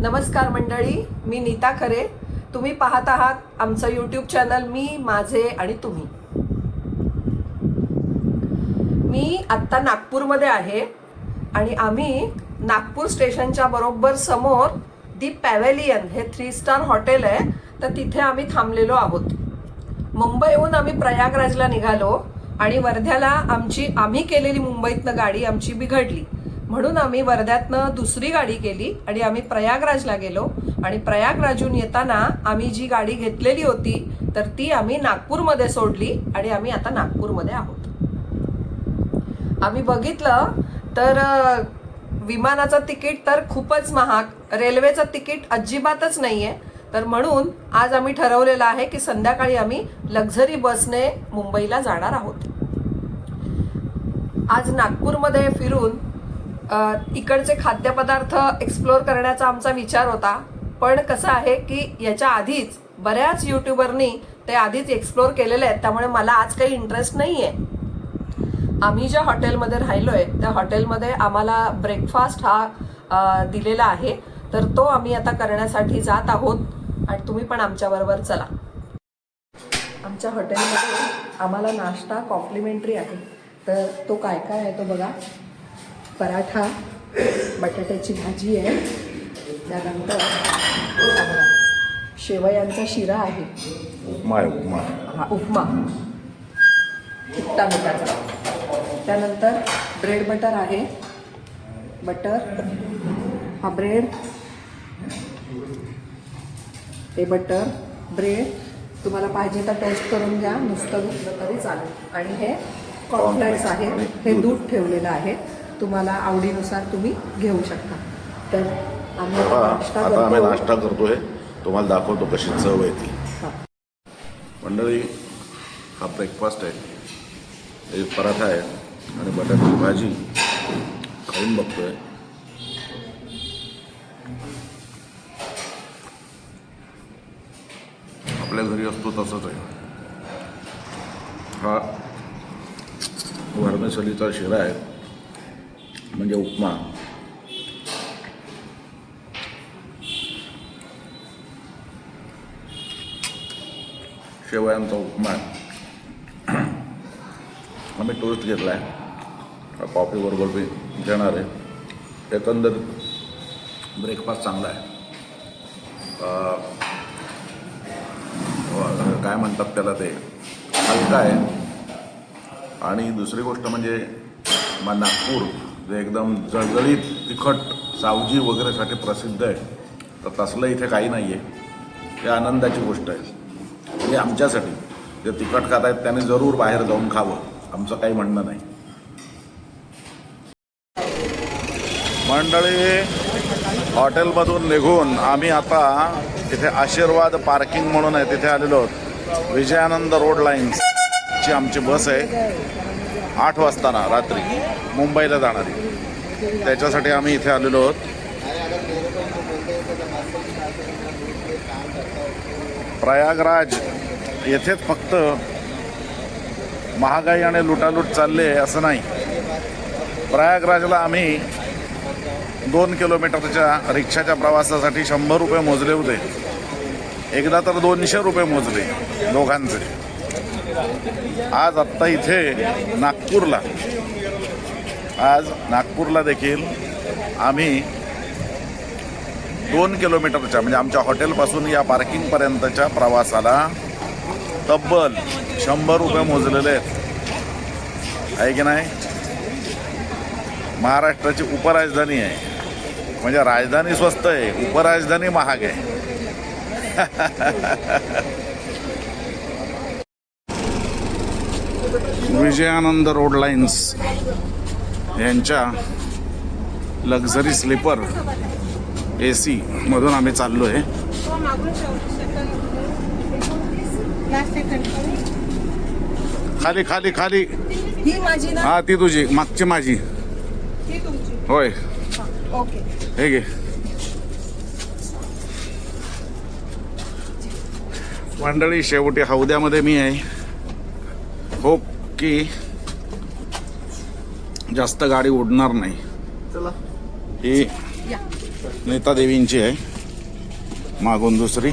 नमस्कार मंडळी मी नीता खरे. तुम्ही पाहत आहात आमचं यूट्यूब चॅनल मी माझे आणि तुम्ही. मी आत्ता नागपूरमध्ये आहे आणि आम्ही नागपूर स्टेशनच्या बरोबर समोर दी पॅव्हेलियन हे थ्री स्टार हॉटेल आहे. तर तिथे आम्ही थांबलेलो आहोत. मुंबईहून आम्ही प्रयागराजला निघालो आणि वर्ध्याला आमची आम्ही केलेली मुंबईतनं गाडी आमची बिघडली. म्हणून आम्ही वर्ध्यातनं दुसरी गाडी केली आणि आम्ही प्रयागराजला गेलो. आणि प्रयागराजून येताना आम्ही जी गाडी घेतलेली होती तर ती आम्ही नागपूरमध्ये सोडली आणि आम्ही आता नागपूरमध्ये आहोत. आम्ही बघितलं तर विमानाचं तिकीट तर खूपच महाग रेल्वेचं तिकीट अजिबातच नाहीये. तर म्हणून आज आम्ही ठरवलेलं आहे की संध्याकाळी आम्ही लक्झरी बसने मुंबईला जाणार आहोत. आज नागपूरमध्ये फिरून इकडचे खाद्यपदार्थ एक्सप्लोअर करण्याचा आमचा विचार होता. पण कसं आहे की याच्या आधीच बऱ्याच युट्यूबरनी ते आधीच एक्सप्लोअर केलेले आहेत. त्यामुळे मला आज काही इंटरेस्ट नाही आहे आम्ही ज्या हॉटेलमध्ये राहिलो आहे त्या हॉटेलमध्ये आम्हाला ब्रेकफास्ट हा दिलेला आहे. तर तो आम्ही आता करण्यासाठी जात आहोत. आणि तुम्ही पण आमच्याबरोबर चला. आमच्या हॉटेलमध्ये आम्हाला नाश्ता कॉम्प्लिमेंटरी आहे. तर तो काय काय आहे तो बघा. पराठा बटाट्याची भाजी आहे. त्यानंतर शेवयांचा शिरा आहे. उपमा आहे उपमा. हा उपमा. मिठाचा त्यानंतर ब्रेड बटर आहे. बटर हा ब्रेड. हे बटर ब्रेड. तुम्हाला पाहिजे तर टोस्ट करून घ्या. नुसतं घेतलं तरी चालेल. आणि हे कॉर्नफ्लेक्स आहे हे दूध ठेवलेलं आहे. तुम्हाला आवडीनुसार तुम्ही घेऊ शकता. तर आम्ही नाश्ता आता आम्ही नाश्ता करतोय. तुम्हाला दाखवतो कशी चव आहे ती. मंडळी हा ब्रेकफास्ट आहे. एक पराठा आहे आणि बटाट्याची भाजी. खाऊन बघतोय. आपल्या घरी असतो तसंच आहे. हा वर्मेसलीचा शिरा आहे. म्हणजे उपमा. शेवयांचा उपमा आम्ही टोस्ट घेतला आहे. कॉफीबरोबर बी देणार आहे. एकंदर ब्रेकफास्ट चांगला आहे. काय म्हणतात त्याला ते? हलका आहे. आणि दुसरी गोष्ट म्हणजे मग नागपूर जे एकदम जळजळीत तिखट सावजी वगैरेसाठी प्रसिद्ध आहे. तर तसलं इथे काही नाही आहे हे आनंदाची गोष्ट आहे. म्हणजे आमच्यासाठी जे तिखट खात आहेत त्यांनी जरूर बाहेर जाऊन खावं. आमचं काही म्हणणं नाही. मंडळी हॉटेलमधून निघून आम्ही आता तिथे आशीर्वाद पार्किंग म्हणून आहे तिथे आलेलो आहोत. विजयानंद रोड लाईन्स ची आमची बस आहे. आठ वाजताना रात्री मुंबईला जाणारी. त्याच्यासाठी आम्ही इथे आलेलो आहोत. प्रयागराज येथेच फक्त महागाई आणि लुटालूट चालले असं नाही. प्रयागराजला आम्ही दोन किलोमीटरच्या रिक्षाच्या प्रवासासाठी शंभर रुपये मोजले होते. एकदा तर दोनशे रुपये मोजले दोघांचे. आज आत्ता इथे नागपूरला. आज नागपूरला देखील आम्ही दोन किलोमीटरच्या म्हणजे आमच्या हॉटेलपासून या पार्किंगपर्यंतच्या प्रवासाला तब्बल शंभर रुपये मोजलेले आहेत. आहे की नाही? महाराष्ट्राची उपराजधानी आहे. म्हणजे राजधानी स्वस्त आहे उपराजधानी महाग आहे. विजयानंद रोड लाईन्स यांच्या लक्झरी स्लीपर ए सी मधून आम्ही चाललो आहे खाली खाली खाली. ही ती तुझी. मागची माझी. होय. हे घे. मंडळी शेवटी हौद्यामध्ये मी आहे. होप की जास्त गाडी उडणार नाही. ही नेता देवींची आहे. मागून दुसरी.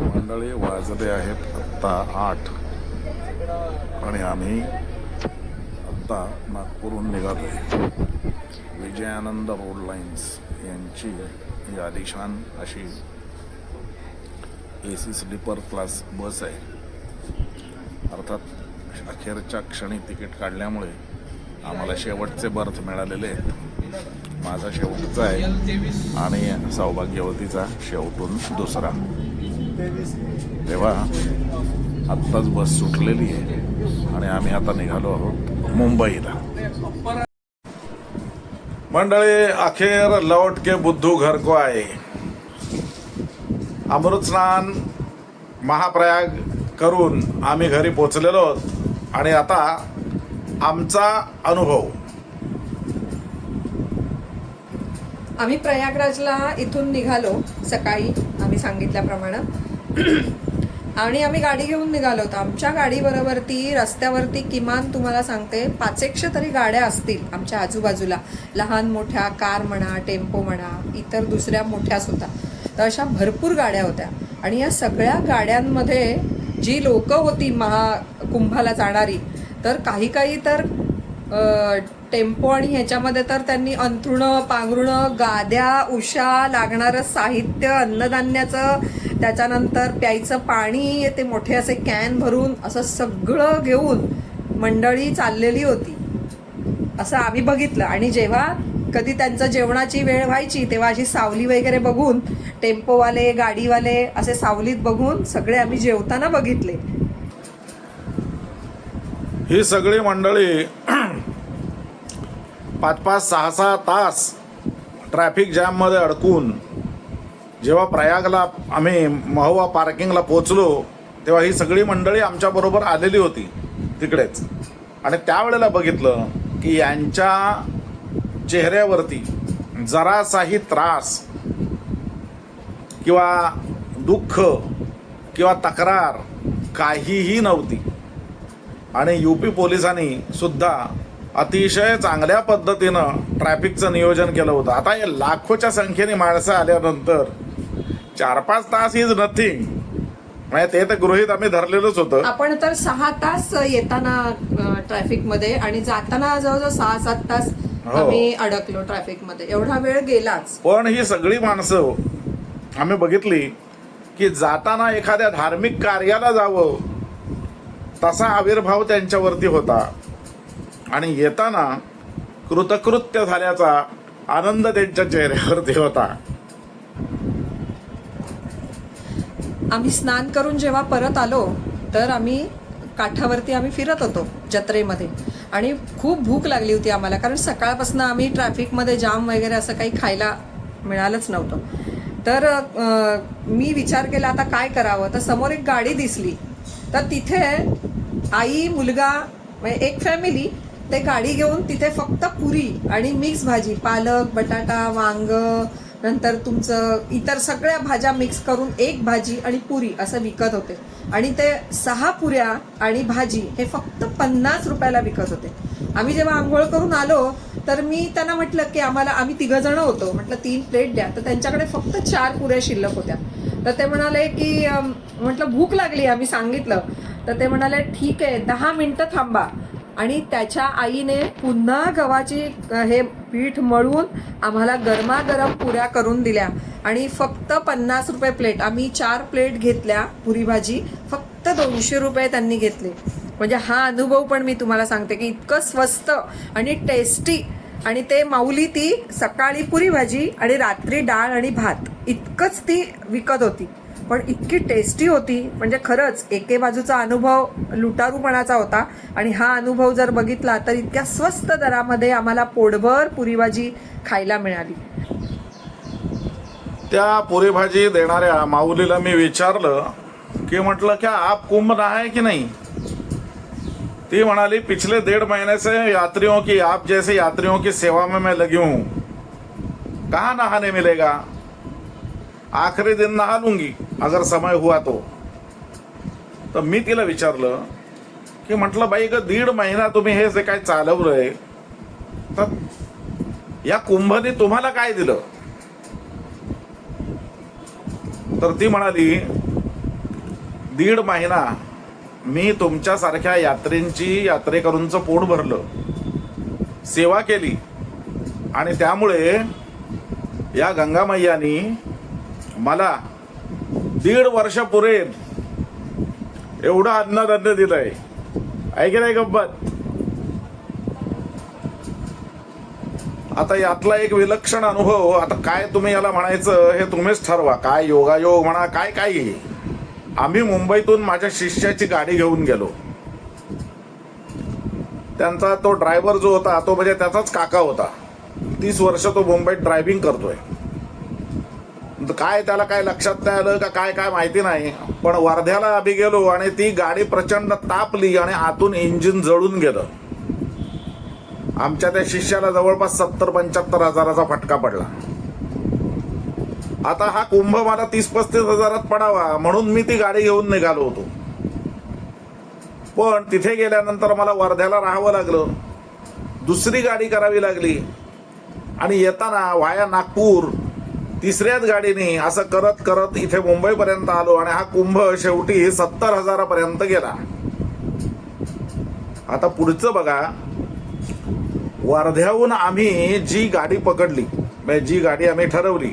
मंडळी वाजले आहेत आत्ता आठ. आणि आम्ही आत्ता नागपूरहून निघालो विजयानंद रोड लाईन्स यांची ही आलिशान अशी. A C sleeper class bus आहे. अर्थात अखेरच्या क्षणी तिकीट काढल्यामुळे आम्हाला शेवटचे बर्थ मिळालेले आहेत. माझा शेवटचा आहे आणि सौभाग्यवतीचा शेवटून दुसरा. तेव्हा आत्ताच बस सुटलेली आहे आणि आम्ही आता निघालो आहोत मुंबईला. मंडळी अखेर लौट के बुद्धू घर को आए. अमृत स्नान महाप्रयाग करून आम्ही घरी पोचलेलो आहोत. आणि आता आमचा अनुभव. आम्ही प्रयागराजला इथून निघालो सकाळी आम्ही सांगितल्याप्रमाणे. आणि आम्ही गाडी घेऊन निघालो होतो. आमच्या गाडीबरोबरती रस्त्यावरती किमान तुम्हाला सांगते पाचेकशे तरी गाड्या असतील आमच्या आजूबाजूला. लहान मोठ्या कार म्हणा टेम्पो म्हणा इतर दुसऱ्या मोठ्या सुद्धा. तर अशा भरपूर गाड्या होत्या. आणि या सगळ्या गाड्यांमध्ये जी लोक होती महाकुंभाला जाणारी तर काही काही तर टेम्पो आणि ह्याच्यामध्ये तर त्यांनी अंथरुणं पांघरुणं गाद्या उशा लागणारं साहित्य अन्नधान्याचं त्याच्यानंतर प्यायचं पाणी ते मोठे असे कॅन भरून असं सगळं घेऊन मंडळी चाललेली होती. असं आम्ही बघितलं. आणि जेव्हा कधी त्यांचं जेवणाची वेळ व्हायची तेव्हा अशी सावली वगैरे बघून टेम्पोवाले गाडीवाले असे सावलीत बघून सगळे आम्ही जेवताना बघितले. ही सगळी मंडळी पाच पाच सहा सहा तास ट्रॅफिक जॅममध्ये अडकून जेव्हा प्रयागला आम्ही महुवा पार्किंगला पोचलो तेव्हा ही सगळी मंडळी आमच्याबरोबर आलेली होती तिकडेच. आणि त्यावेळेला बघितलं की यांच्या चेहऱ्यावरती जरासाही त्रास किंवा दुःख किंवा तक्रार काहीही नव्हती. आणि यूपी पोलिसांनी सुद्धा अतिशय चांगल्या पद्धतीनं ट्रॅफिकचं नियोजन केलं होतं. आता हे लाखोच्या संख्येने माणसं आल्यानंतर चार पाच तास इज नथिंग म्हणजे ते तर गृहित आम्ही धरलेलंच होतं. आपण तर सहा तास येताना ट्रॅफिकमध्ये आणि जाताना जवळजवळ सहा सात तास आम्ही अडकलो ट्रॅफिकमध्ये. एवढा वेळ गेलाच. पण ही सगळी माणसं आम्ही बघितली की जाताना एखाद्या धार्मिक कार्याला जावं तसा आविर्भाव त्यांच्यावरती होता. आणि येताना कृतकृत्य झाल्याचा आनंद त्यांच्या चेहऱ्यावरती होता. आम्ही स्नान करून जेव्हा परत आलो तर आम्ही काठावरती आम्ही फिरत होतो जत्रेमध्ये. आणि खूप भूक लागली होती आम्हाला कारण सकाळपासून आम्ही ट्रॅफिकमध्ये जाम वगैरे असं काही खायला मिळालंच नव्हतं. तर मी विचार केला आता काय करावं? तर समोर एक गाडी दिसली. तर तिथे आई मुलगा म्हणजे एक फॅमिली ते गाडी घेऊन तिथे फक्त पुरी आणि मिक्स भाजी पालक बटाटा वांग नंतर तुमचं इतर सगळ्या भाज्या मिक्स करून एक भाजी आणि पुरी असं विकत होते. आणि ते सहा पुऱ्या आणि भाजी हे फक्त पन्नास रुपयाला विकत होते. आम्ही जेव्हा आंघोळ करून आलो तर मी त्यांना म्हटलं की आम्हाला आम्ही तिघ जण होतो. म्हटलं तीन प्लेट द्या. तर त्यांच्याकडे फक्त चार पुऱ्या शिल्लक होत्या. तर ते म्हणाले की म्हटलं भूक लागली आम्ही सांगितलं. तर ते म्हणाले ठीक आहे दहा मिनटं थांबा. आणि त्याच्या आईने पुन्हा गव्हाची हे पीठ मळून आम्हाला गरमागरम पुऱ्या करून दिल्या. आणि फक्त पन्नास रुपये प्लेट आम्ही चार प्लेट घेतल्या पुरी भाजी फक्त दोनशे रुपये त्यांनी घेतले. म्हणजे हा अनुभव पण मी तुम्हाला सांगते की इतकं स्वस्त आणि टेस्टी आणि ते माऊली ती सकाळी पुरी भाजी आणि रात्री डाळ आणि भात इतकंच ती विकत होती. पण इतकी टेस्टी होती. म्हणजे खरंच एके बाजूचा अनुभव लुटारूपणाचा होता. आणि हा अनुभव जर बघितला तर इतक्या स्वस्त दरामध्ये आम्हाला पोटभर पुरी भाजी खायला मिळाली. त्या पुरी भाजी देणाऱ्या माऊलीला मी विचारलं की म्हटलं क्या आप कुंभ आहे की नाही? ती म्हणाली पिछले डेढ़ महीने से यात्रियों की आप जैसे यात्रियों की सेवा में मैं लगी हूं। कहा नहाने मिलेगा? आखरी दिन नहा लूंगी अगर समय हुआ तो. तर मी तिला विचारलं की म्हटलं बाई ग दीड महिना तुम्ही हे जे काय चालवलंय तर या कुंभने तुम्हाला काय दिलं? तर ती म्हणाली दीड महिना मी तुमच्यासारख्या यात्रेंची यात्रेकरूंचं पोट भरलं सेवा केली आणि त्यामुळे या गंगामय्यानी मला दीड वर्ष पुरेल एवढं अन्नधान्य दिलंय. आहे की नाही गंमत? आता यातला एक विलक्षण अनुभव आता काय तुम्ही याला म्हणायचं हे तुम्हीच ठरवा. काय योगायोग म्हणा काय काय आम्ही मुंबईतून माझ्या शिष्याची गाडी घेऊन गेलो. त्यांचा तो ड्रायव्हर जो होता तो म्हणजे त्याचाच काका होता. तीस वर्ष तो मुंबईत ड्रायव्हिंग करतोय. काय त्याला काय लक्षात नाही आलं का काय काय माहिती नाही. पण वर्ध्याला आम्ही गेलो आणि ती गाडी प्रचंड तापली आणि आतून इंजिन जळून गेलं. आमच्या त्या शिष्याला जवळपास सत्तर पंच्याहत्तर हजाराचा फटका पडला. आता हा कुंभ मला तीस पस्तीस हजारात पडावा म्हणून मी ती गाडी घेऊन निघालो होतो. पण तिथे गेल्यानंतर मला वर्ध्याला राहावं लागलं. दुसरी गाडी करावी लागली. आणि येताना वाया नागपूर तिसऱ्याच गाडीने असं करत करत इथे मुंबईपर्यंत आलो आणि हा कुंभ शेवटी सत्तर हजारापर्यंत गेला. आता पुढचं बघा. वर्ध्याहून आम्ही जी गाडी पकडली म्हणजे जी गाडी आम्ही ठरवली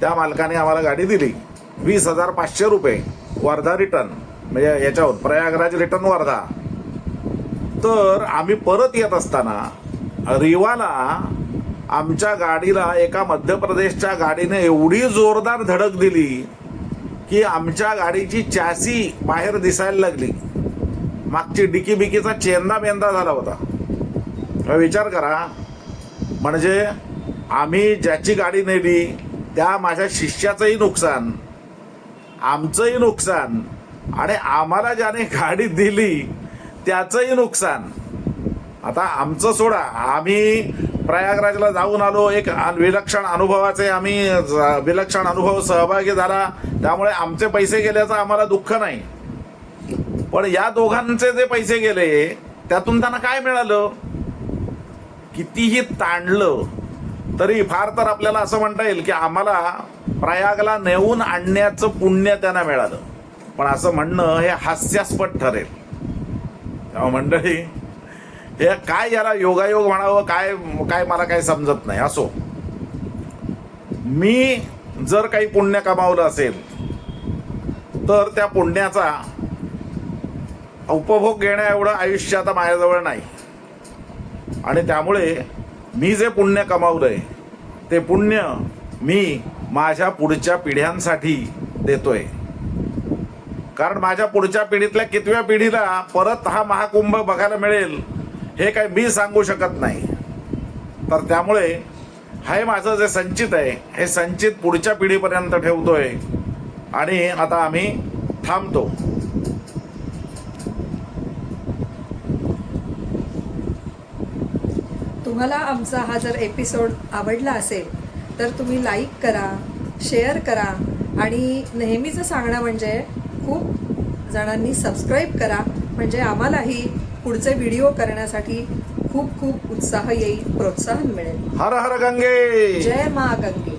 त्या मालकाने आम्हाला गाडी दिली. वीस हजार पाचशे रुपये वर्धा रिटर्न म्हणजे याच्यावर प्रयागराज रिटर्न वर्धा. तर आम्ही परत येत असताना रिवाला आमच्या गाडीला एका मध्य प्रदेशच्या गाडीने एवढी जोरदार धडक दिली की आमच्या गाडीची चॅसी बाहेर दिसायला लागली. मागची डिकी बिकीचा चेंदा बेंदा झाला होता. विचार करा. म्हणजे आम्ही ज्याची गाडी नेली त्या माझ्या शिष्याचंही नुकसान आमचंही नुकसान आणि आम्हाला ज्याने गाडी दिली त्याचंही नुकसान. आता आमचं सोडा. आम्ही प्रयागराजला जाऊन आलो. एक विलक्षण अनुभवाचे आम्ही विलक्षण अनुभव सहभागी झाला. त्यामुळे आमचे पैसे गेल्याचं आम्हाला दुःख नाही. पण या दोघांचे जे पैसे गेले त्यातून त्यांना काय मिळालं? कितीही ताणलं तरी फार तर आपल्याला असं म्हणता येईल की आम्हाला प्रयागला नेऊन आणण्याचं पुण्य त्यांना मिळालं. पण असं म्हणणं हे हास्यास्पद ठरेल. तेव्हा मंडळी हे काय याला योगायोग म्हणावं काय काय मला काय समजत नाही असो. मी जर काही पुण्य कमावलं असेल तर त्या पुण्याचा उपभोग घेण्या एवढं आयुष्य आता माझ्याजवळ नाही. आणि त्यामुळे मी जे पुण्य कमावलंय ते पुण्य मी माझ्या पुढच्या पिढ्यांसाठी देतोय. कारण माझ्या पुढच्या पिढीतल्या कितव्या पिढीला परत हा महाकुंभ बघायला मिळेल हे काय मी सांगू शकत नाही. तर त्यामुळे हे माझं जे संचित आहे हे संचित पुढच्या पिढीपर्यंत ठेवतोय. आणि आता आम्ही थांबतो. तुम्हाला आमचा हा जर एपिसोड आवडला असेल तर तुम्ही लाईक करा शेअर करा आणि नेहमीचं सांगणं म्हणजे खूप जणांनी सबस्क्राईब करा. म्हणजे आम्हालाही पुढचे व्हिडिओ करण्यासाठी खूप खूप उत्साह येईल प्रोत्साहन मिळेल. हर हर गंगे! जय मा गंगे!